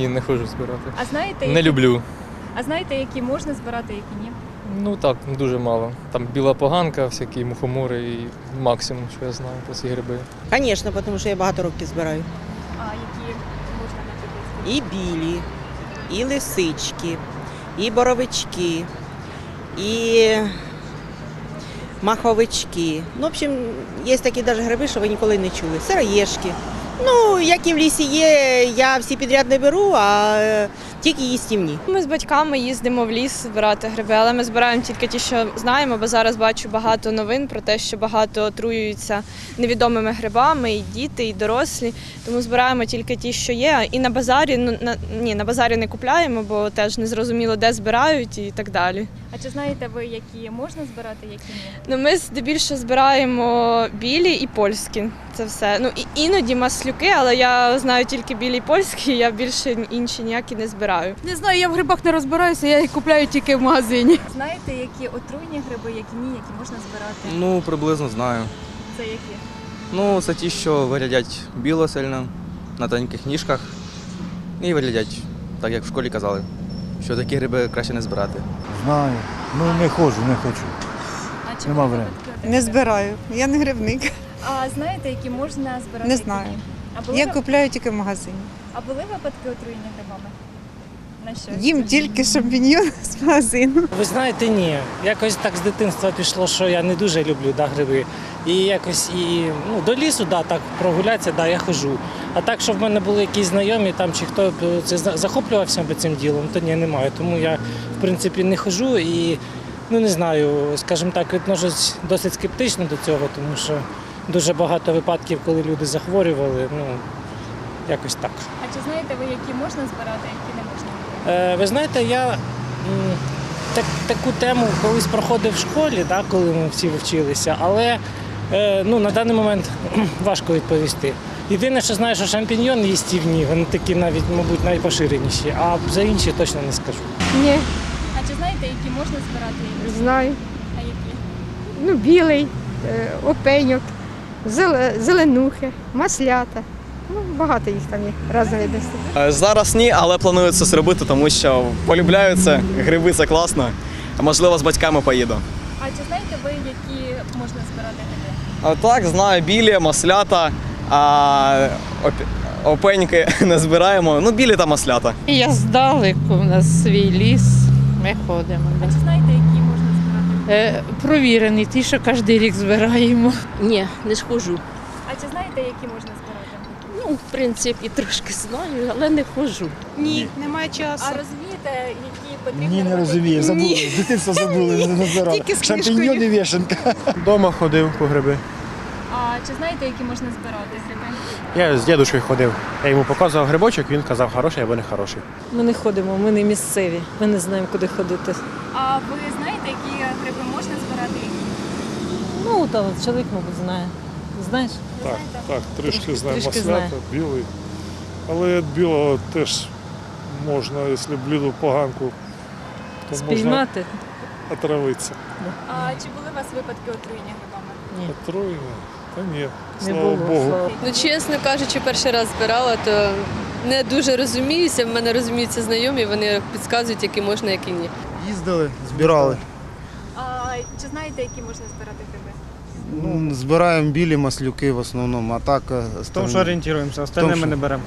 Ні, не хочу збирати. А знаєте, Не які- люблю. А знаєте, які можна збирати, які ні? Ну так, дуже мало. Там біла поганка, всякі мухомори і максимум, що я знаю, про ці гриби. Звісно, тому що я багато років збираю. А які можна наприклад? І білі, і лисички, і боровички, і маховички. Ну, в общем, є такі навіть гриби, що ви ніколи не чули. Сироєшки. Ну, які в лісі є, я всі підряд не беру, а е, тільки їстівні. Ми з батьками їздимо в ліс збирати гриби, але ми збираємо тільки ті, що знаємо, бо зараз бачу багато новин про те, що багато отруюються невідомими грибами, і діти, і дорослі. Тому збираємо тільки ті, що є. І на базарі ну на ні, на базарі не купляємо, бо теж не зрозуміло, де збирають і так далі. А чи знаєте ви, які можна збирати, які ні? Ну, ми здебільшого збираємо білі і польські. Це все. Ну і іноді маслюки, але я знаю тільки білі і польські, я більше інші ніякі не збираю. Не знаю, я в грибах не розбираюся, я їх купляю тільки в магазині. Знаєте, які отруйні гриби, які ні, які можна збирати? Ну, приблизно знаю. Це які? Ну, це ті, що виглядять біло сильно, на тоненьких ніжках. І виглядять, так як в школі казали, що такі гриби краще не збирати. Знаю. Ну не ходжу, не хочу. А чи Нема времени. Не збираю, я не грибник. А знаєте, які можна збирати? Не знаю. А були, Я ви- купляю тільки в магазині. а були випадки отруєння грибами? На що? Їм тільки шампіньйони з магазину. Ви знаєте, ні. Якось так з дитинства пішло, що я не дуже люблю да, гриби. І якось і ну, до лісу, да, так прогулятися, да, я хожу. А так, щоб в мене були якісь знайомі там чи хто це захоплювався би цим ділом, то ні, немає. Тому я в принципі не хожу і ну не знаю, скажімо так, відношусь досить скептично до цього, тому що дуже багато випадків, коли люди захворювали, ну якось так. А чи знаєте ви, які можна збирати, а які не можна? Е, ви знаєте, я так, таку тему колись проходив в школі, да, коли ми всі вчилися, але е, ну, на даний момент важко відповісти. Єдине, що знаю, що шампіньйони їстівні, вони такі навіть, мабуть, найпоширеніші, а за інші точно не скажу. Ні, А чи знаєте, які можна збирати, знаю. А які? Ну, білий, е, опеньок, зеленухи, маслята. Ну, багато їх там є різновидностей. Зараз ні, але планую це зробити, тому що полюбляю це, гриби це класно. Можливо, з батьками поїду. А чи знаєте ви, які можна збирати гриби? Так, знаю, білі, маслята, а оп- опеньки не збираємо. Ну, білі та маслята. Я здалеку, у нас свій ліс, ми ходимо. А чи знаєте, які можна збирати? Е, провірені, ті, що кожен рік збираємо. Ні, не схожу. А чи знаєте, які можна збирати? Ну, в принципі, трошки знаю, але не ходжу. Ні, немає часу. А розумієте, які потрібно Ні, не розумію. Забули. Ні. З дитинства забули, не збирали. Тільки з книжкою. Шампіньйони вішенка. Дома ходив по гриби. А чи знаєте, які можна збирати гриби? Я з дідушкою ходив. Я йому показував грибочок, він казав, хороший або не хороший. Ми не ходимо, ми не місцеві, ми не знаємо, куди ходити. А ви знаєте, які гриби можна збирати. Ну, та чоловік, мабуть, знає. Знаєш? Знаєте? Так, трішки знаю. трішки Маслята, білий. Але від білого теж можна, якщо бліду поганку, то Спіймати? отравитися. А чи були у вас випадки отруєння грибами? Ні. Отруєння? Та ні, Не було. слава Ну, чесно кажучи, перший раз збирала, то не дуже розуміюся. В мене розуміються знайомі, вони підказують, які можна, які ні. Їздили, збирали. А чи знаєте, які можна збирати гриби? Ну, збираємо білі маслюки в основному, а так. Тому що орієнтуємося, остальне ми не беремо.